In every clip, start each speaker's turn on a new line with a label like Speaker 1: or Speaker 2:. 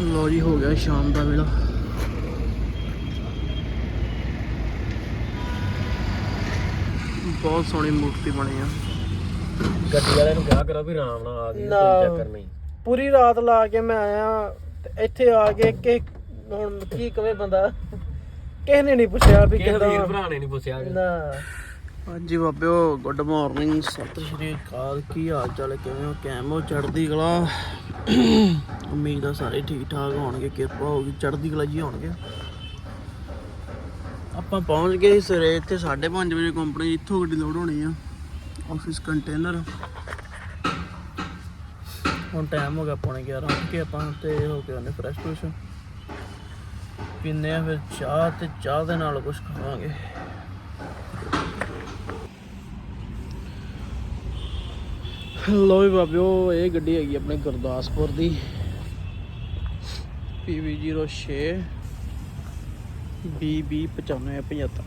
Speaker 1: ਲੋ ਜੀ ਹੋ ਗਿਆ ਸ਼ਾਮ ਦਾ ਵੇਲਾ। ਬਹੁਤ ਸੋਹਣੀ ਮੂਰਤੀ ਬਣੀ ਆ।
Speaker 2: ਗੱਡੀ ਵਾਲੇ ਨੂੰ ਕਿਹਾ ਕਰੋ ਵੀ ਆਰਾਮ ਨਾਲ ਆ ਗਈ। ਕੋਈ ਚੱਕਰ ਨਹੀਂ।
Speaker 1: ਪੂਰੀ ਰਾਤ ਲਾ ਕੇ ਮੈਂ ਆਇਆ ਤੇ ਇੱਥੇ ਆ ਕੇ ਕਿ ਹੁਣ ਕੀ ਕਵੇ ਬੰਦਾ? ਕਿਸੇ ਨੇ ਨਹੀਂ ਪੁੱਛਿਆ ਵੀ
Speaker 2: ਕਿਸੇ ਵੀਰ ਭਰਾ ਨੇ ਨਹੀਂ ਪੁੱਛਿਆ
Speaker 1: ਨਾ। ਹਾਂਜੀ ਬਾਬਿਓ ਗੁੱਡ ਮਾਰਨਿੰਗ ਸਤਿ ਸ਼੍ਰੀ ਅਕਾਲ, ਕੀ ਹਾਲ ਚਾਲ ਹੈ, ਕਿਵੇਂ ਹੋ? ਕੈਮ ਹੋ, ਚੜ੍ਹਦੀ ਕਲਾ? ਉਮੀਦ ਆ ਸਾਰੇ ਠੀਕ ਠਾਕ ਹੋਣਗੇ, ਕਿਰਪਾ ਹੋਗੀ ਚੜ੍ਹਦੀ ਕਲਾ ਜੀ ਹੋਣਗੇ। ਆਪਾਂ ਪਹੁੰਚ ਗਏ ਸਵੇਰੇ, ਇੱਥੇ 5:30 ਵਜੇ ਕੰਪਨੀ ਇੱਥੋਂ ਗੱਡੀ ਲੋਡ ਹੋਣੀ ਆ ਆਫਿਸ ਕੰਟੇਨਰ ਹੁਣ ਟਾਈਮ ਹੋ ਗਿਆ ਪੌਣੇ 11 ਉੱਠ ਕੇ ਆਪਾਂ ਤੇ ਹੋ ਕੇ ਉਹਨੇ ਫਰੈਸ਼ ਫਰੈਸ਼ ਪੀਨੇ ਆ ਫਿਰ ਚਾਹ ਤੇ ਚਾਹ ਦੇ ਨਾਲ ਕੁਝ ਖਾਵਾਂਗੇ। ਲੋ ਵੀ ਬਾਬਿਓ ਇਹ ਗੱਡੀ ਹੈਗੀ ਆਪਣੇ ਗੁਰਦਾਸਪੁਰ ਦੀ। PV06 BB9575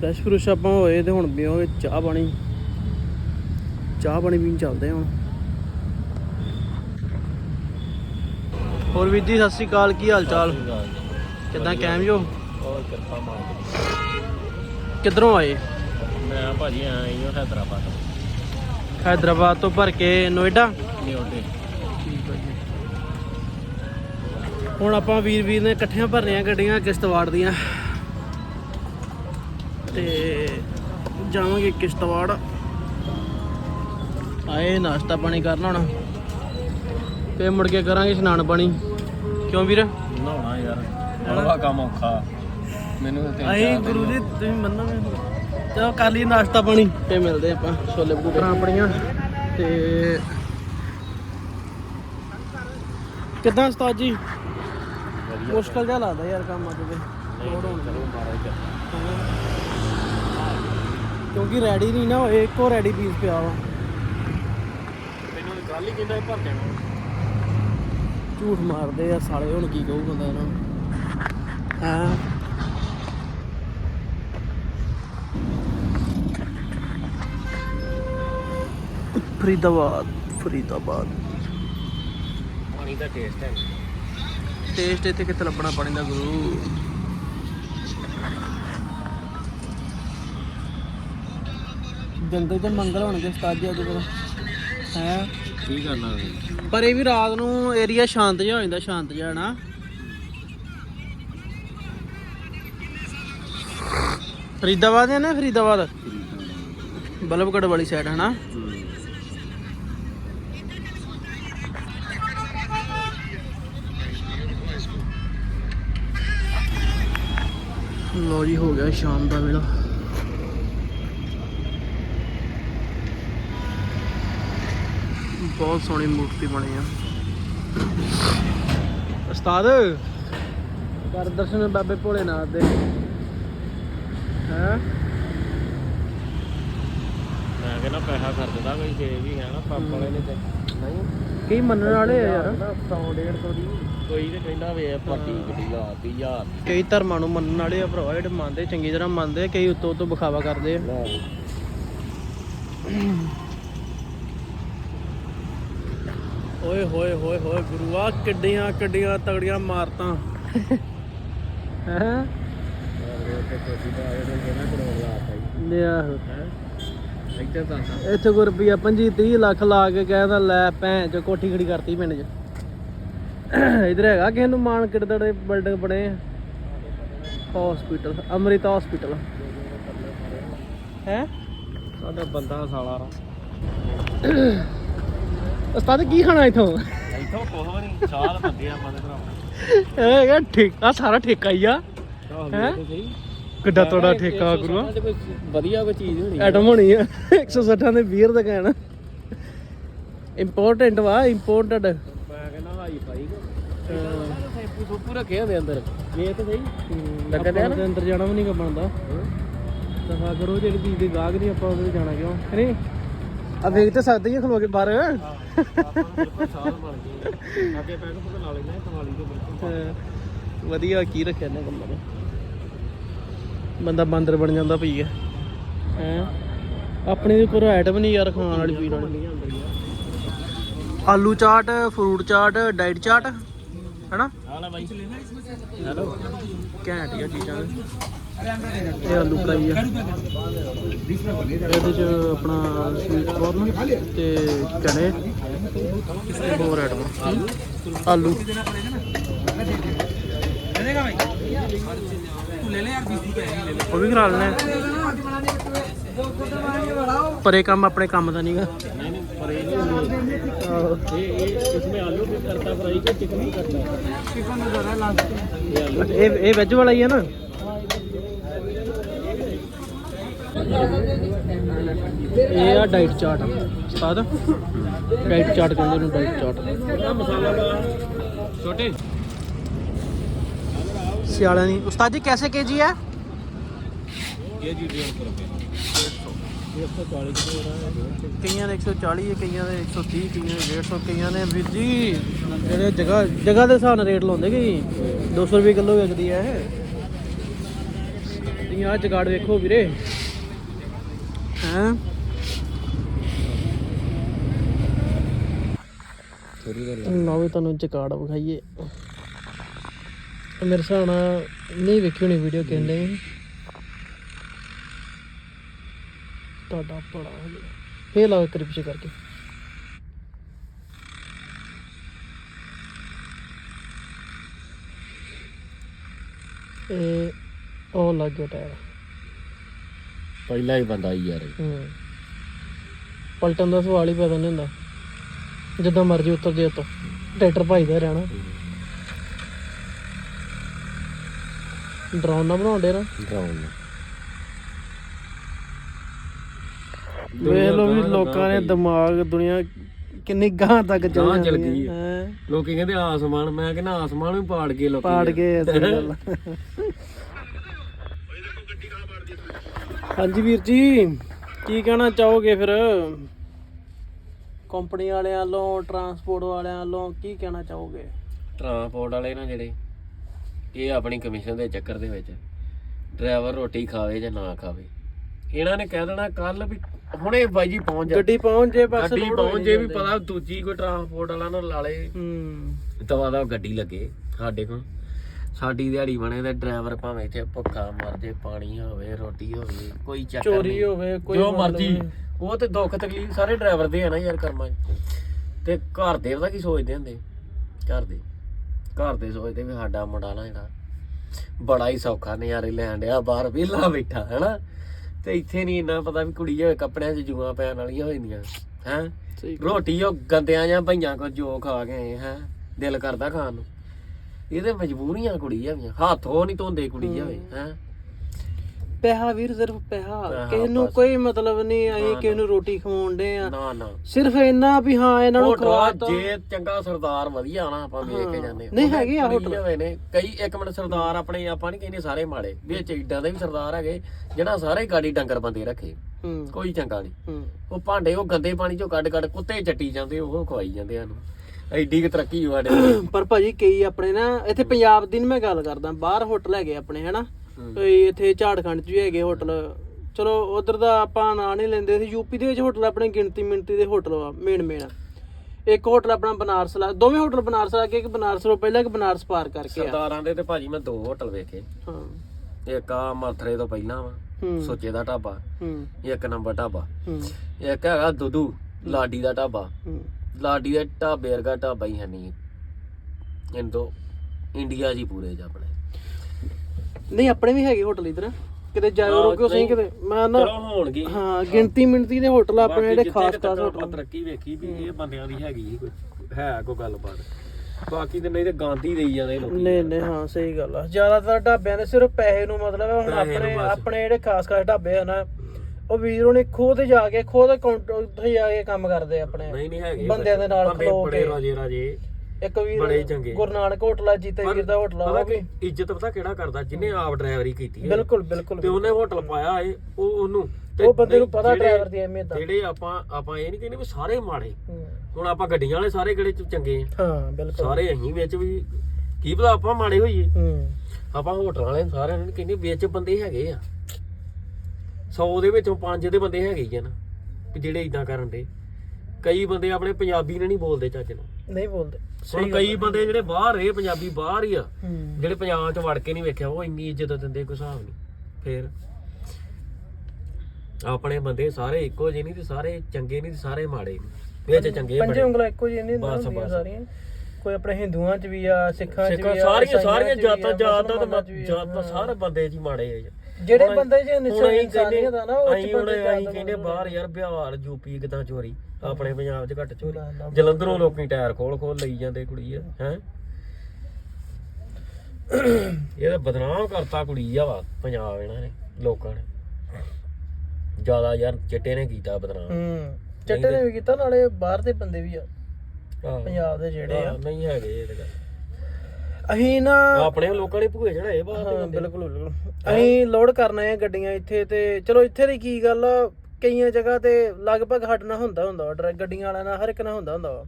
Speaker 1: ਫਰੈਸ਼ ਫਰੂਸ਼ ਆਪਾਂ ਹੋਏ ਤੇ ਹੁਣ ਪੀਵਾਂਗੇ ਚਾਹ ਪਾਣੀ। ਚਾਹ ਪਾਣੀ ਪੀਣ ਚੱਲਦੇ ਹਾਂ ਹੋਰ ਵੀਰ ਜੀ ਸਤਿ ਸ਼੍ਰੀ ਅਕਾਲ ਕੀ ਹਾਲ ਚਾਲ? ਕਿੱਦਾਂ ਕਾਇਮ ਜੋ?
Speaker 2: ਹੋਰ ਕਿਰਪਾ ਮਾਰ
Speaker 1: ਕਿੱਧਰੋਂ ਆਏ?
Speaker 2: ਮੈਂ ਭਾਜੀ ਆਇਆ ਹੀ ਹਾਂ ਹੈਦਰਾਬਾਦ
Speaker 1: ਹੈਦਰਾਬਾਦ ਤੋਂ ਭਰ ਕੇ ਨੋਇਡਾ? ਠੀਕ ਹੈ ਜੀ। ਹੁਣ ਆਪਾਂ ਵੀਰ ਵੀਰ ਨੇ ਇਕੱਠੀਆਂ ਭਰਨੀਆਂ ਗੱਡੀਆਂ ਕਿਸ਼ਤਵਾੜ ਦੀਆਂ। ਤੇ ਜਾਵਾਂਗੇ ਕਿਸ਼ਤਵਾੜ। ਆਏ ਨਾਸ਼ਤਾ ਪਾਣੀ ਕਰਨਾ ਹੁਣ ਤੇ ਮੁੜ ਕੇ ਕਰਾਂਗੇ ਇਸ਼ਨਾਨ ਪਾਣੀ। ਕਿਉਂ ਵੀਰ?
Speaker 2: ਨਹਾਉਣਾ ਯਾਰ। ਬੜਾ ਕੰਮ ਔਖਾ। ਮੈਨੂੰ ਤੇ
Speaker 1: ਅਸੀਂ ਗੁਰੂ ਜੀ ਤੁਸੀਂ ਮੰਨੋਗੇ ਚਲੋ ਕਰ ਲਈ ਨਾਸ਼ਤਾ ਪਾਣੀ। ਤੇ ਮਿਲਦੇ ਆਪਾਂ ਛੋਲੇ ਭਟੂਰੇ। ਆਪਣੀਆਂ ਤੇ ਕਿੱਦਾਂ ਉਸਤਾਦ ਜੀ? ਮੁਸ਼ਕਲ ਜਿਹਾ ਲੱਗਦਾ ਯਾਰ ਕੰਮ ਅੱਜ ਦੇ
Speaker 2: ਚਲੋ ਮਹਾਰਾਜ
Speaker 1: ਕਿਉਂਕਿ ਰੈਡੀ ਨਹੀਂ ਨਾ ਹੋਏ ਇੱਕੋ ਰੈਡੀ ਪੀਸ ਪਿਆ ਵਾ।
Speaker 2: ਮੈਨੂੰ ਕੱਲ ਹੀ ਕਹਿੰਦਾ ਭਰ ਦੇਣਾ।
Speaker 1: ਝੂਠ ਮਾਰਦੇ ਆ ਸਾਲੇ ਹੁਣ ਕੀ ਕਹੂ ਬੰਦਾ ਇਹਨਾਂ ਨੂੰ। ਹਾਂ? ਫਰੀਦਾਬਾਦ ਫਰੀਦਾਬਾਦ।
Speaker 2: ਪਾਣੀ ਦਾ ਟੇਸਟ ਹੈ।
Speaker 1: ਟੇਸਟ ਇੱਥੇ ਕਿੱਥੇ ਲੱਭਣਾ ਪਾਣੀ ਦਾ ਗੁਰੂ? ਜੰਗਲ ਚ ਮੰਗਲ ਹੋਣਗੇ ਉਸਤਾਦ ਜੀ ਉਹਦੇ ਕੋਲ ਹੈ?
Speaker 2: ਕੀ ਕਰਨਾ
Speaker 1: ਪਰ ਇਹ ਵੀ ਰਾਤ ਨੂੰ ਏਰੀਆ ਸ਼ਾਂਤ ਜਿਹਾ ਹੋ ਜਾਂਦਾ ਸ਼ਾਂਤ ਜਿਹਾ ਨਾ? ਫਰੀਦਾਬਾਦ ਹੈ ਨਾ ਫਰੀਦਾਬਾਦ? ਬਲਬਗੜ ਵਾਲੀ ਸਾਈਡ ਹੈ ਨਾ? ਲੋ ਜੀ ਹੋ ਗਿਆ ਸ਼ਾਮ ਦਾ ਵੇਲਾ। ਬਹੁਤ ਸੋਹਣੀ ਮੂਰਤੀ ਬਣੀ ਆ। ਉਸਤਾਦ ਕਰ ਦਰਸ਼ਨ ਬਾਬੇ ਭੋਲੇਨਾਥ ਦੇ। ਹੈ?
Speaker 2: ਮੈਂ ਕਹਿੰਦਾ ਪੈਸਾ ਖਰਚਦਾ ਕੋਈ ਛੇ ਵੀ ਹੈ ਨਾ ਪੰਪ ਵਾਲੇ ਨੇ ਤੇ। ਨਹੀਂ।
Speaker 1: ਕਈ ਮੰਨਣ ਵਾਲੇ ਆ ਯਾਰ?
Speaker 2: 100 150 ਦੀ ਕੋਈ ਤੇ ਕਹਿੰਦਾ ਵੇ ਪੱਟੀ ਗੱਡੀ ਲਾਤੀ ਯਾਰ।
Speaker 1: ਕਈ ਧਰਮਾਂ ਨੂੰ ਮੰਨਣ ਵਾਲੇ ਆ ਭਰਾ ਜਿਹੜੇ ਮੰਨਦੇ ਚੰਗੀ ਤਰ੍ਹਾਂ ਮੰਨਦੇ ਕਈ ਉੱਤੋਂ ਉੱਤੋਂ ਵਿਖਾਵਾ ਕਰਦੇ ਆ। ਓਏ ਹੋਏ ਹੋਏ ਹੋਏ ਗੁਰੂਆ ਕਿੱਡੀਆਂ ਕਿੱਡੀਆਂ ਤਗੜੀਆਂ ਮਾਰਤਾਂ ਹੀ? ਲਿਆ।
Speaker 2: ਹੈ? ਇੱਥੇ ਤਾਂ
Speaker 1: ਇੱਥੇ ਕੋ ਰੁਪਿਆ 25 30 ਲੱਖ ਲਾ ਕੇ ਕਹਿੰਦਾ ਲੈ ਭੈਣ ਚ ਕੋਠੀ ਖੜੀ ਕਰਤੀ ਪਿੰਡ ਚ। ਇਧਰ ਹੈਗਾ ਕਿਸੇ ਨੂੰ ਮਾਨ ਕਿੜਦੜੇ ਬਿਲਡਿੰਗ ਬਣੇ ਹਸਪੀਟਲ ਅਮ੍ਰਿਤਾ ਹਸਪੀਟਲ ਹੈ?
Speaker 2: ਸਾਡਾ ਬੰਦਾ ਸਾਲਾ
Speaker 1: ਉਸਤਾਦ ਕੀ ਖਾਣਾ ਇਥੋਂ?
Speaker 2: ਇੱਥੋਂ ਕੁਝ ਵੀ ਨਹੀਂ ਸਾਲ ਬੰਦੇ ਆ ਮਨ ਭਰਾਵਾ।
Speaker 1: ਇਹ ਹੈਗਾ ਠੇਕਾ ਸਾਰਾ ਠੇਕਾ ਹੀ ਆ। ਹੈਂ? ਕਿੱਡਾ ਤੁਹਾਡਾ ਠੇਕਾ ਗੁਰੂਆ?
Speaker 2: ਵਧੀਆ ਕੋਈ ਚੀਜ਼ ਹੋਣੀ
Speaker 1: ਐਟਮ ਹੋਣੀ ਆ। 160 ਦੇ ਵੀਰ ਦਾ ਕਹਿਣਾ। ਇੰਪੋਰਟੈਂਟ ਵਾ ਇੰਪੋਰਟਡ
Speaker 2: ਮੈਂ ਕਹਿੰਦਾ ਹਾਈ ਫਾਈ ਸੈਂਪੂ ਸੂਪੂ ਰੱਖੇ ਹੁੰਦੇ ਅੰਦਰ। ਇਹ ਤਾਂ ਸਹੀ।
Speaker 1: ਲੱਗਾ ਤੇ ਅੰਦਰ ਜਾਣਾ ਵੀ ਨਹੀਂ ਬਣਦਾ। ਦਫਾ ਕਰੋ ਜਿਹੜੀ ਚੀਜ਼ ਦੀ ਗਾਹਕ ਨਹੀਂ ਆਪਾਂ ਉਹਦੇ ਜਾਣਾ ਕਿਉਂ? ਨਹੀਂ? ਆ ਵੇਖ ਤੇ ਸਕਦੇ ਹੀ ਖਲੋ ਕੇ ਬਾਹਰ।
Speaker 2: ਆਪਾਂ ਨੂੰ ਬਿਲਕੁਲ ਸਾਲ ਬਣ ਗਏ। ਅੱਗੇ ਪੈਗ ਪੁਗ ਲਾ ਲੈਂਦੇ ਕਮਾਲੀ ਤੋਂ ਬਿਲਕੁਲ।
Speaker 1: ਹਾਂ, ਵਧੀਆ ਕੀ ਰੱਖਿਆ ਨੇ ਕੰਮਾਂ ਨੇ? ਬੰਦਾ ਬਾਂਦਰ ਬਣ ਜਾਂਦਾ ਪਈ ਹੈ ਹੈ? ਆਪਣੇ ਦੇ ਕੋਲ ਆਈਟਮ ਨਹੀਂ ਯਾਰ ਖਾਣ ਵਾਲੀ ਪੀਣ ਵਾਲੀ।
Speaker 2: ਹੀ
Speaker 1: ਆਲੂ ਚਾਟ ਫਰੂਟ ਚਾਟ ਡਾਈਟ ਚਾਟ ਹੈਨਾ?
Speaker 2: ਆ ਲੈ ਬਾਈ ਹੈਲੋ।
Speaker 1: ਘੈਂਟ ਹੀ ਆ ਚੀਜ਼ਾਂ ਇਹ ਆਲੂ ਫਰਾਈ ਆ। ਇਹਦੇ ਚ ਆਪਣਾ ਸਵੀਟ ਕੋਰਨ ਤੇ ਚਨੇ। ਤੇ ਹੋਰ ਐਟਮ ਆਲੂ। ਉਹ ਵੀ ਕਰਾ ਲੈਣਾ ਪਰੇ ਕੰਮ ਆਪਣੇ ਕੰਮ ਦਾ ਨਹੀਂਗਾ ਇਹ ਇਹ ਵੈਜ ਵਾਲਾ ਹੀ ਹੈ ਨਾ? ਇਹ ਆ ਡਾਈਟ ਚਾਰਟ ਉਸਤਾਦ ਡਾਈਟ ਚਾਰਟ ਕਹਿੰਦੇ ਨੂੰ ਡਾਈਟ ਚਾਰਟ
Speaker 2: ਮਸਾਲਾ ਛੋਟੇ। का छोटे
Speaker 1: ਸਿਆਲਾਂ ਦੀ ਉਸਤਾਦ ਜੀ ਕੈਸੇ ਕੇਜੀ ਹੈ
Speaker 2: ये जी डेढ़ सौ रुपये डेढ़ सौ चालीस का हो रहा है
Speaker 1: ਕਈਆਂ ਦੇ 140 ਹੈ ਕਈਆਂ ਦੇ 130 ਕਈਆਂ ਦੇ 150 ਕਈਆਂ ਨੇ ਵੀਰ ਜੀ ਜਿਹੜੇ ਜਗ੍ਹਾ ਜਗ੍ਹਾ ਦੇ ਹਿਸਾਬ ਨਾਲ ਰੇਟ ਲਾਉਂਦੇ ਕਿ 200 ਰੁਪਏ ਕਿਲੋ ਵਿਕਦੀ ਹੈ ਇਹ ਤੁਸੀਂ ਆਹ ਜਗਾੜ ਵੇਖੋ ਵੀਰੇ ਹੈਂ
Speaker 2: थोड़ी देर
Speaker 1: ਲਓ ਵੀ ਤੁਹਾਨੂੰ ਜਗਾੜ ਵਿਖਾਈਏ ਮੇਰੇ ਸਾਹਣਾ ਨਹੀਂ ਵੇਖੀ ਹੋਣੀ ਵੀਡੀਓ ਕਹਿੰਦੇ ਤੁਹਾਡਾ ਪੜਾ ਫੇਰ ਲਾਓ ਕਰ ਪਿੱਛੇ ਕਰਕੇ। ਇਹ ਉਹ ਲੱਗ ਗਿਆ ਟਾਇਰ।
Speaker 2: ਪਹਿਲਾ ਹੀ ਬੰਦਾ
Speaker 1: ਹੀ ਯਾਰ ਪਲਟਣ ਦਾ ਸਵਾਲ ਹੀ ਪੈਦਾ ਨਹੀਂ ਹੁੰਦਾ। ਜਿੱਦਾਂ ਮਰਜ਼ੀ ਉਤਰ ਜੇ ਤੋ ਟਰੈਕਟਰ ਭਾਈ ਦਾ ਰਹਿਣਾ ਡਰਾਉਣ ਨਾ ਬਣਾਉਂਦੇ ਨਾ?
Speaker 2: ਡਰਾਉਣ
Speaker 1: ਵੇਖ ਲੋ ਵੀ ਲੋਕਾਂ ਨੇ ਦਿਮਾਗ ਦੁਨੀਆ ਕਿੰਨੀ ਗਾਂ ਤੱਕ ਚਲ
Speaker 2: ਗਈ
Speaker 1: ਹੈ।
Speaker 2: ਲੋਕੀ ਕਹਿੰਦੇ ਆਸਮਾਨ ਮੈਂ ਕਹਿੰਦਾ ਆਸਮਾਨ ਵੀ ਪਾੜ ਗਏ ਲੋਕੀ
Speaker 1: ਪਾੜ ਗਏ ਸਹੀ ਗੱਲ ਹਾਂਜੀ ਵੀਰ ਜੀ ਕੀ ਕਹਿਣਾ ਚਾਹੋਗੇ ਫਿਰ? ਕੰਪਨੀ ਵਾਲਿਆਂ ਵੱਲੋਂ ਟਰਾਂਸਪੋਰਟ ਵਾਲਿਆਂ ਵੱਲੋਂ ਕੀ ਕਹਿਣਾ ਚਾਹੋਗੇ?
Speaker 2: ਟਰਾਂਸਪੋਰਟ ਵਾਲੇ ਨਾ ਜਿਹੜੇ ਇਹ ਆਪਣੀ ਕਮਿਸ਼ਨ ਦੇ ਚੱਕਰ ਦੇ ਵਿੱਚ ਡਰਾਈਵਰ ਰੋਟੀ ਖਾਵੇ ਜਾਂ ਨਾ ਖਾਵੇ। ਇਹਨਾਂ ਨੇ ਕਹਿ ਦੇਣਾ ਕੱਲ ਵੀ ਹੁਣੇ ਬਾਈ ਜੀ ਪਹੁੰਚ ਜਾ।
Speaker 1: ਗੱਡੀ ਪਹੁੰਚ ਜੇ ਬਸ
Speaker 2: ਗੱਡੀ ਪਹੁੰਚ ਜੇ ਵੀ। ਪਤਾ ਦੂਜੀ ਕੋਈ ਟਰਾਂਸਪੋਰਟ ਵਾਲਾ ਨਾ ਲਾ ਲੇ।
Speaker 1: ਹੂੰ।
Speaker 2: ਤਵਾ ਦਾ ਗੱਡੀ ਲੱਗੇ ਸਾਡੇ ਕੋਲ। ਸਾਡੀ ਦਿਹਾੜੀ ਬਣੇ ਤੇ ਡਰਾਈਵਰ ਭਾਵੇਂ ਇੱਥੇ ਭੁੱਖਾ ਮਰ ਜੇ ਪਾਣੀ ਹੋਵੇ ਰੋਟੀ ਹੋਵੇ ਕੋਈ ਚੱਕਰ
Speaker 1: ਚੋਰੀ ਹੋਵੇ ਕੋਈ
Speaker 2: ਜੋ ਮਰਜ਼ੀ। ਉਹ ਤੇ ਦੁੱਖ ਤਕਲੀਫ ਸਾਰੇ ਡਰਾਈਵਰ ਦੇ ਆ ਨਾ ਯਾਰ ਕਰਮਾਂ। ਤੇ ਘਰ ਦੇ ਪਤਾ ਕੀ ਸੋਚਦੇ ਹੁੰਦੇ? ਘਰ ਦੇ। ਘਰ ਦੇ ਸੋਚਦੇ ਵੀ ਸਾਡਾ ਮੁੰਡਾ ਨਾ ਜਿਹੜਾ ਬੜਾ ਹੀ ਸੌਖਾ ਨਜ਼ਾਰੇ ਲੈਣ ਡਿਆ ਬਾਹਰ ਵਿਹਲਾ ਬੈਠਾ ਹੈਨਾ? ਤੇ ਇੱਥੇ ਨਹੀਂ ਇੰਨਾ ਪਤਾ ਵੀ ਕੁੜੀ ਹੋਏ ਕੱਪੜਿਆਂ 'ਚ ਜੂਆਂ ਪੈਣ ਵਾਲੀਆਂ ਹੋ ਜਾਂਦੀਆਂ ਹੈ? ਰੋਟੀ ਉਹ ਗੰਦਿਆਂ ਜਾਂ ਭਈਆਂ ਕੋ ਜੋ ਖਾ ਕੇ ਆਏ ਹੈ? ਦਿਲ ਕਰਦਾ ਖਾਣ ਨੂੰ। ਇਹ ਤੇ ਮਜਬੂਰੀਆਂ ਕੁੜੀ ਹੈਗੀਆਂ ਹੱਥ ਉਹ ਨਹੀਂ ਧੋਂਦੇ ਕੁੜੀ ਜਾਵੇ ਹੈ?
Speaker 1: ਪੈਸਾ ਵੀਰ ਸਿਰਫ ਪੈਸਾ। ਕਿਸੇ ਨੂੰ। ਕੋਈ ਮਤਲਬ ਨਹੀਂ ਅਸੀਂ
Speaker 2: ਨਾ,
Speaker 1: ਕਿਸੇ ਨੂੰ ਰੋਟੀ ਖਵਾਉਂਦੇ ਆ।
Speaker 2: ਨਾ ਨਾ।
Speaker 1: ਸਿਰਫ ਇੰਨਾ ਵੀ ਹਾਂ ਇਹਨਾਂ ਨੂੰ
Speaker 2: ਹੋਟਲ
Speaker 1: ਖਵਾਤਾ
Speaker 2: ਜੇ ਚੰਗਾ ਸਰਦਾਰ ਵਧੀਆ ਨਾ ਆਪਾਂ ਵੇਖ ਕੇ। ਜਾਂਦੇ
Speaker 1: ਨਹੀਂ ਹੈਗੇ ਆ ਹੋਟਲ।
Speaker 2: ਹੋਏ ਨੇ। ਕਈ ਇੱਕ ਮਿੰਟ ਸਰਦਾਰ ਆਪਣੇ ਆਪਾਂ ਨਹੀਂ ਕਹਿੰਦੇ ਸਾਰੇ ਮਾੜੇ। ਵਿੱਚ ਇਦਾਂ ਦੇ ਵੀ ਸਰਦਾਰ ਹੈਗੇ ਜਿਹੜਾ ਸਾਰੇ ਗਾੜੀ ਡੰਗਰ ਬੰਦੇ ਰੱਖੇ। ਕੋਈ ਚੰਗਾ ਨਹੀਂ। ਉਹ ਭਾਂਡੇ ਉਹ ਗੰਦੇ ਪਾਣੀ ਚੋਂ ਕੱਢ ਕੱਢ ਕੁੱਤੇ ਚੱਟੀ ਜਾਂਦੇ ਉਹ ਖਵਾਈ ਜਾਂਦੇ ਸਾਨੂੰ ਐਡੀ ਕਿ ਤਰੱਕੀ ਸਾਡੇ
Speaker 1: ਪਰ ਭਾਜੀ ਕਈ ਆਪਣੇ ਨਾ ਇੱਥੇ ਪੰਜਾਬ ਦੀ ਨੀ ਮੈਂ ਗੱਲ ਕਰਦਾ ਬਾਹਰ ਹੋਟਲ ਹੈਗੇ ਆਪਣੇ ਹਨਾ?
Speaker 2: ਹੂੰ।
Speaker 1: ਕੋਈ ਇੱਥੇ ਝਾੜਖੰਡ 'ਚ ਵੀ ਹੈਗੇ ਹੋਟਲ। ਚਲੋ ਉਧਰ ਦਾ ਆਪਾਂ ਨਾਂ ਨਹੀਂ ਲੈਂਦੇ ਸੀ। ਯੂਪੀ ਦੇ ਵਿੱਚ ਹੋਟਲ ਆਪਣੇ ਗਿਣਤੀ ਮਿੰਤੀ ਦੇ ਹੋਟਲ ਆ ਮੇਨ ਮੇਨ ਇੱਕ ਹੋਟਲ ਆਪਣਾ ਬਨਾਰਸ ਲਾ ਦੋਵੇਂ ਹੋਟਲ ਬਨਾਰਸ ਲਾ ਕੇ ਇੱਕ ਬਨਾਰਸ ਤੋਂ ਪਹਿਲਾਂ ਇੱਕ ਬਨਾਰਸ ਪਾਰ ਕਰਕੇ ਆ।
Speaker 2: ਸਰਦਾਰਾਂ ਦੇ ਤੇ ਭਾਜੀ ਮੈਂ ਦੋ ਹੋਟਲ ਵੇਖੇ।
Speaker 1: ਹਾਂ।
Speaker 2: ਇੱਕ ਆ ਮਥਰੇ ਤੋਂ ਪਹਿਲਾਂ ਵਾ ਸੋਚੇ ਦਾ ਢਾਬਾ।
Speaker 1: ਹੂੰ।
Speaker 2: ਇੱਕ ਨੰਬਰ ਢਾਬਾ।
Speaker 1: ਹੂੰ।
Speaker 2: ਇੱਕ ਹੈਗਾ ਦੁੱਧੂ ਲਾਡੀ ਦਾ ਢਾਬਾ।
Speaker 1: ਹੂੰ।
Speaker 2: ਲਾਡੀ ਦੇ ਢਾਬੇ ਵਰਗਾ ਢਾਬਾ ਹੀ ਹੈ ਨਹੀਂ। ਇੰਦੋ ਇੰਡੀਆ ਜੀ ਪੂਰੇ ਆਪਣੇ।
Speaker 1: ਨਹੀਂ ਆਪਣੇ ਵੀ ਹੈਗੇ ਹੋਟਲ ਇਧਰ। ਕਿਤੇ ਜਾਇਓ ਰੋਕਿਓ ਸਹੀ। ਕਿਤੇ। ਮੈਂ ਨਾ
Speaker 2: ਚਲੋ ਹੋਣਗੇ।
Speaker 1: ਹਾਂ ਗਿਣਤੀ ਮਿੰਤੀ ਦੇ ਹੋਟਲ ਆਪਣੇ ਜਿਹੜੇ ਖਾਸ ਖਾਸ ਹੋਟਲ।
Speaker 2: ਤਰੱਕੀ ਵੇਖੀ ਵੀ ਇਹ ਬੰਦਿਆਂ ਦੀ ਹੈਗੀ ਕੋਈ ਹੈ ਕੋਈ ਗੱਲਬਾਤ। ਬਾਕੀ ਤੇ ਨਹੀਂ ਤੇ ਗਾਂਧੀ ਦੇਈ ਜਾਂਦੇ ਲੋਕੀ।
Speaker 1: ਨਹੀਂ ਨਹੀਂ ਹਾਂ ਸਹੀ ਗੱਲ ਆ। ਜ਼ਿਆਦਾਤਰ ਢਾਬਿਆਂ ਦੇ ਸਿਰਫ ਪੈਸੇ ਨੂੰ ਮਤਲਬ ਹੁਣ ਆਪਣੇ। ਆਪਣੇ ਜਿਹੜੇ ਖਾਸ ਖਾਸ ਢਾਬੇ ਆ ਨਾ ਉਹ ਵੀਰ ਉਹਨੇ ਤੇ ਜਾ ਕੇ ਖੋਹ ਦੇ ਕਾਊਂਟਰ ਉੱਥੇ ਜਾ ਕੇ ਕੰਮ ਕਰਦੇ ਆਪਣੇ।
Speaker 2: ਨਹੀਂ ਨਹੀਂ ਹੈਗੇ
Speaker 1: ਬੰਦਿਆਂ ਦੇ ਨਾਲ ਖਲੋ
Speaker 2: ਬੜੇ
Speaker 1: ਕੇ।
Speaker 2: ਰਾਜੇ ਰਾਜੇ
Speaker 1: ਇੱਕ ਵੀਰ
Speaker 2: ਬੜੇ ਚੰਗੇ।
Speaker 1: ਗੁਰੂ ਨਾਨਕ ਹੋਟਲ ਆ ਜੀਤੇ ਵੀਰ ਦਾ ਹੋਟਲ ਆ
Speaker 2: ਪਤਾ
Speaker 1: ਉਹ ਵੀ।
Speaker 2: ਕਿ ਇੱਜ਼ਤ ਪਤਾ ਕਿਹੜਾ ਕਰਦਾ ਜਿਹਨੇ ਆਪ ਡਰਾਈਵਰੀ ਕੀਤੀ ਹੈ।
Speaker 1: ਬਿਲਕੁਲ ਬਿਲਕੁਲ
Speaker 2: ਤੇ ਉਹਨੇ ਹੋਟਲ ਪਾਇਆ ਏ ਉਹ ਉਹਨੂੰ। ਤੇ
Speaker 1: ਉਹ ਬੰਦੇ ਨੂੰ
Speaker 2: ਨਹੀਂ,
Speaker 1: ਪਤਾ
Speaker 2: ਜਿਹੜੇ-
Speaker 1: ਡਰਾਈਵਰ ਦੀ ਅਹਿਮੀਅਤ ਦਾ।
Speaker 2: ਜਿਹੜੇ ਆਪਾਂ ਆਪਾਂ ਇਹ ਨਹੀਂ ਕਹਿੰਦੇ ਵੀ ਸਾਰੇ ਮਾੜੇ।
Speaker 1: ਹੂੰ।
Speaker 2: ਹੁਣ ਆਪਾਂ ਗੱਡੀਆਂ ਵਾਲੇ ਸਾਰੇ ਕਿਹੜੇ ਚ ਚੰਗੇ ਆ?
Speaker 1: ਹਾਂ ਬਿਲਕੁਲ।
Speaker 2: ਸਾਰੇ ਅਸੀਂ ਵਿੱਚ ਵੀ ਕੀ ਪਤਾ ਆਪਾਂ ਮਾੜੇ ਹੋਈਏ।
Speaker 1: ਹੂੰ।
Speaker 2: ਆਪਾਂ ਹੋਟਲ ਵਾਲੇ ਸਾਰਿਆਂ ਨੂੰ ਕਹਿੰਦੇ ਵਿੱਚ ਬੰਦੇ ਹੈਗੇ ਆ। 100 ਦੇ ਵਿੱਚੋਂ 5 ਦੇ ਬੰਦੇ ਹੈਗੇ ਹੀ ਆ ਨਾ ਵੀ ਜਿਹੜੇ ਇਦਾਂ ਕਰਨ ਦੇ। ਕਈ ਬੰਦੇ ਆਪਣੇ ਪੰਜਾਬੀ ਨੇ ਨਹੀਂ ਬੋਲਦੇ ਚੱਜ ਨਾਲ
Speaker 1: ਨਹੀਂ ਬੋਲਦੇ।
Speaker 2: ਹੁਣ ਕਈ ਬੰਦੇ ਜਿਹੜੇ ਬਾਹਰ ਰਹੇ ਪੰਜਾਬੀ ਬਾਹਰ ਹੀ ਆ
Speaker 1: ਹੂੰ।
Speaker 2: ਜਿਹੜੇ ਪੰਜਾਬ ਚ ਵੜ ਕੇ ਨਹੀਂ ਵੇਖਿਆ ਉਹ ਇੰਨੀ ਇੱਜ਼ਤ ਦਿੰਦੇ ਕੋਈ ਹਿਸਾਬ ਨਹੀਂ। ਫੇਰ ਆਪਣੇ ਬੰਦੇ ਸਾਰੇ ਇੱਕੋ ਜਿਹੇ ਨਹੀਂ ਤੇ ਸਾਰੇ ਚੰਗੇ ਨਹੀਂ ਤੇ ਸਾਰੇ ਮਾੜੇ ਨਹੀਂ। ਵਿੱਚ ਚੰਗੇ
Speaker 1: ਪੰਜੇ
Speaker 2: ਬੜੇ।
Speaker 1: ਉਂਗਲਾਂ ਇੱਕੋ ਜਿਹੀ ਨਹੀਂ
Speaker 2: ਬਸ,
Speaker 1: ਹੁੰਦੀਆਂ
Speaker 2: ਬਸ।
Speaker 1: ਸਾਰੀਆਂ। ਕੋਈ ਆਪਣੇ ਹਿੰਦੂਆਂ ਚ ਵੀ ਆ ਸਿੱਖਾਂ ਚ ਵੀ
Speaker 2: ਸਿੱਖਾਂ
Speaker 1: ਆ
Speaker 2: ਸਾਰੀਆਂ ਸਾਰੀਆਂ ਜਾਤਾਂ ਜਾਤਾਂ ਤੇ। ਜਾਤਾਂ ਸਾਰੇ ਬੰਦੇ ਜੀ ਮਾੜੇ ਆ।
Speaker 1: ਜਿਹੜੇ
Speaker 2: ਹੁਣ
Speaker 1: ਬੰਦੇ ਚ
Speaker 2: ਹੁਣ
Speaker 1: ਨਿਸ਼ਚੈ
Speaker 2: ਅਸੀਂ
Speaker 1: ਇਨਸਾਨੀਅਤ ਆ ਨਾ ਉਹ
Speaker 2: ਅਸੀਂ
Speaker 1: ਚ
Speaker 2: ਹੁਣ
Speaker 1: ਬੰਦੇ
Speaker 2: ਅਸੀਂ
Speaker 1: ਜ਼ਿਆਦਾ
Speaker 2: ਕਹਿੰਦੇ ਬਾਹਰ ਯਾਰ ਬਿਹਾਰ ਯੂਪੀ ਕਿਦਾਂ ਚੋਰੀ? ਆਪਣੇ ਪੰਜਾਬ 'ਚ ਘੱਟ ਚੋਰੀ।
Speaker 1: ਨਾ, ਨਾ,
Speaker 2: ਜਲੰਧਰੋਂ ਲੋਕੀ ਟਾਇਰ ਖੋਲ ਖੋਲ ਲਈ ਜਾਂਦੇ ਕੁੜੀ ਆ ਹੈ? ਇਹ ਤਾਂ ਬਦਨਾਮ ਕਰਤਾ ਕੁੜੀ ਆ ਵਾ ਪੰਜਾਬ ਇਹਨਾਂ ਨੇ ਲੋਕਾਂ ਨੇ। ਜ਼ਿਆਦਾ ਯਾਰ ਚਿੱਟੇ ਨੇ ਕੀਤਾ ਬਦਨਾਮ।
Speaker 1: ਹੂੰ ਚੱਟੇ ਨੇ ਵੀ ਕੀਤਾ ਨਾਲੇ ਬਾਹਰ ਦੇ ਬੰਦੇ ਵੀ ਆ।
Speaker 2: ਆਹੋ।
Speaker 1: ਪੰਜਾਬ ਦੇ ਜਿਹੜੇ ਆ।
Speaker 2: ਆਹ, ਨਹੀਂ ਹੈਗੇ ਇਹ ਤਾਂ ਗੱਲ।
Speaker 1: ਅਸੀਂ ਨਾ
Speaker 2: ਆਪਣੇ ਲੋਕਾਂ ਨੇ ਭੂਏ ਚੜਾਏ ਬਾਹਰ
Speaker 1: ਹਾਂ ਬਿਲਕੁਲ ਬਿਲਕੁਲ। ਅਸੀਂ ਲੋਡ ਕਰਨਾ ਆ ਗੱਡੀਆਂ ਇੱਥੇ ਤੇ ਚਲੋ ਇੱਥੇ ਦੀ ਕੀ ਗੱਲ ਕਈਆਂ ਜਗ੍ਹਾ ਤੇ ਲਗਭਗ ਨਾਲ ਹੁੰਦਾ ਹੁੰਦਾ ਡਰਾ- ਗੱਡੀਆਂ ਵਾਲਿਆਂ ਨਾਲ ਹਰ ਇੱਕ ਨਾਲ ਹੁੰਦਾ ਹੁੰਦਾ ਵਾ।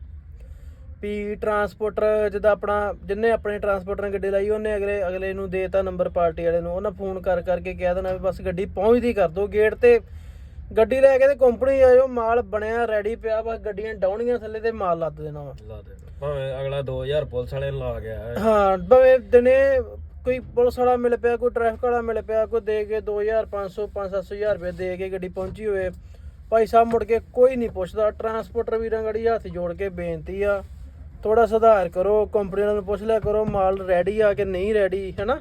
Speaker 1: ਟਰਾਂਸਪੋਰਟਰ ਜਿੱਦਾਂ ਆਪਣਾ ਜਿੰਨੇ ਆਪਣੇ ਟਰਾਂਸਪੋਰਟਰ ਨੇ ਗੱਡੀ ਲਾਈ ਉਹਨੇ ਅਗਲੇ ਅਗਲੇ ਨੂੰ ਦੇਤਾ ਨੰਬਰ ਪਾਰਟੀ ਵਾਲੇ ਨੂੰ ਉਹਨਾਂ ਫੋਨ ਕਰ ਕਰਕੇ ਕਹਿ ਦੇਣਾ ਵੀ ਬਸ ਗੱਡੀ ਪਹੁੰਚਦੀ ਕਰ ਦੋ ਗੇਟ ਤੇ ਗੱਡੀ ਲੈ ਕੇ ਤੇ ਕੰਪਨੀ ਆਇਓ ਮਾਲ ਬਣਿਆ ਰੈਡੀ ਪਿਆ ਬਸ ਗੱਡੀਆਂ ਡਾਉਣੀਆਂ ਥੱਲੇ ਤੇ ਮਾਲ ਲੱਦ ਦੇਣਾ ਵਾ।
Speaker 2: ਲਾ ਦੇ ਭਾਵੇਂ ਅਗਲਾ 2000 ਪੁਲਿਸ ਵਾਲੇ ਨੂੰ ਲਾ ਗਿਆ ਹੈ।
Speaker 1: ਹਾਂ ਭਾਵੇਂ ਦਿਨੇ ਕੋਈ ਪੁਲਿਸ ਵਾਲਾ ਮਿਲ ਪਿਆ ਕੋਈ ਟ੍ਰੈਫਿਕ ਵਾਲਾ ਮਿਲ ਪਿਆ ਕੋਈ ਦੇ ਕੇ 2500 5-7000 ਰੁਪਏ ਦੇ ਕੇ ਗੱਡੀ ਪਹੁੰਚੀ ਹੋਏ ਭਾਈ ਸਾਹਿਬ ਮੁੜ ਕੇ ਕੋਈ ਨਹੀਂ ਪੁੱਛਦਾ ਟਰਾਂਸਪੋਰਟਰ ਵੀਰਾਂ ਗੜੀ ਹੱਥ ਜੋੜ ਕੇ ਬੇਨਤੀ ਆ ਥੋੜਾ ਸੁਧਾਰ ਕਰੋ ਕੰਪਨੀ ਵਾਲਿਆਂ ਨੂੰ ਪੁੱਛ ਲਿਆ ਕਰੋ ਮਾਲ ਰੈਡੀ ਆ ਕਿ ਨਹੀਂ ਰੈਡੀ ਹੈਨਾ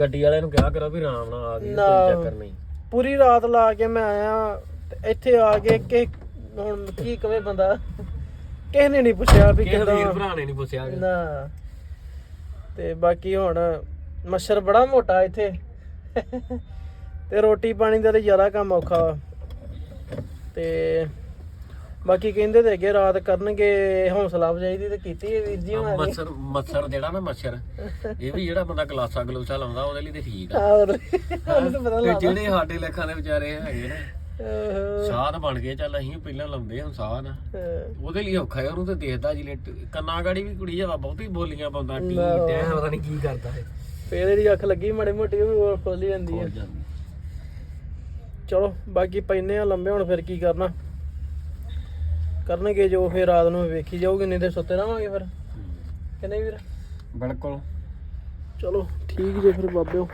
Speaker 2: ਗੱਡੀ ਵਾਲਿਆਂ ਨੂੰ ਕਿਹਾ ਕਰੋ ਵੀ ਆਰਾਮ ਨਾਲ ਆ ਗਈ
Speaker 1: ਨਾ।
Speaker 2: ਕੋਈ ਚੱਕਰ ਨਹੀਂ
Speaker 1: ਪੂਰੀ ਰਾਤ ਲਾ ਕੇ ਮੈਂ ਆਇਆ ਤੇ ਇੱਥੇ ਆ ਕੇ ਕਿ ਹੁਣ ਕੀ ਕਵੇ ਬੰਦਾ ਕਿਸੇ ਨੇ ਨਹੀਂ ਪੁੱਛਿਆ ਵੀ
Speaker 2: ਕਿਸੇ
Speaker 1: ਕਿਦਾਂ।
Speaker 2: ਵੀਰ ਭਰਾ ਨੇ ਨਹੀਂ ਪੁੱਛਿਆ
Speaker 1: ਨਾ। ਤੇ ਬਾਕੀ ਹੁਣ ਮੱਛਰ ਬੜਾ ਮੋਟਾ ਇੱਥੇ। ਤੇ ਰੋਟੀ ਪਾਣੀ ਦਾ ਤੇ ਜ਼ਿਆਦਾ ਕੰਮ ਔਖਾ ਵਾ। ਤੇ ਬਾਕੀ ਕਹਿੰਦੇ ਤੇ ਅੱਗੇ ਰਾਤ ਕਰਨਗੇ ਹੌਸਲਾ ਅਫਜ਼ਾਈ ਦੀ ਤੇ ਕੀਤੀ ਹੈ ਵੀਰ ਜੀ ਨੇ।
Speaker 2: ਮੱਛਰ ਮੱਛਰ ਜਿਹੜਾ ਨਾ ਮੱਛਰ ਇਹ ਵੀ ਜਿਹੜਾ ਬੰਦਾ ਗਲਾਸਾ ਗਲੂਸਾ ਲਾਉਂਦਾ ਉਹਦੇ ਲਈ ਤੇ ਠੀਕ ਆ।
Speaker 1: ਆਹ ਉਹਨੂੰ ਤਾਂ ਪਤਾ
Speaker 2: ਤੇ
Speaker 1: ਲੱਗਦਾ।
Speaker 2: ਜਿਹੜੇ ਸਾਡੇ ਲੇਖਾਂ ਦੇ ਵਿਚਾਰੇ ਹੈਗੇ ਨੇ
Speaker 1: ਆਹੋ।
Speaker 2: ਸਾਧ ਬਣ ਗਏ ਚੱਲ ਅਸੀਂ ਪਹਿਲਾਂ ਲਾਉਂਦੇ ਹਾਂ ਸਾਧ। ਉਹਦੇ ਲਈ ਔਖਾ ਹੈ ਉਹਨੂੰ ਤੇ ਦੇਖਦਾ ਜਿਲੇ ਕੰਨਾਂ ਗਾੜੀ ਵੀ ਕੁੜੀ ਜਾਵਾ ਬਹੁਤੀ ਬੋਲੀਆਂ ਪਾਉਂਦਾ ਟੀ। ਟੈ ਪਤਾ ਨਹੀਂ ਕੀ ਕਰਦਾ ਹੈ
Speaker 1: ਫੇਰ ਇਹਦੀ ਅੱਖ ਲੱਗੀ ਮਾੜੀ ਮੋਟੀ ਉਹ ਵੀ ਹੋਰ ਖੋਲੀ ਜਾਂਦੀ ਹੈ ਚਲੋ ਬਾਕੀ ਪੈਨੇ ਆ ਲੰਬੇ ਹੁਣ ਫਿਰ ਕੀ ਕਰਨਾ? ਕਰਨਗੇ ਜੋ ਫਿਰ ਰਾਤ ਨੂੰ ਵੇਖੀ ਜਾਊਗੀ ਨਹੀਂ ਤੇ ਸੁੱਤੇ ਰਹਾਂਗੇ ਫਿਰ। ਕਿ ਨਹੀਂ ਵੀਰ?
Speaker 2: ਬਿਲਕੁਲ।
Speaker 1: ਚਲੋ ਠੀਕ ਜੇ ਫਿਰ ਬਾਬਿਓ।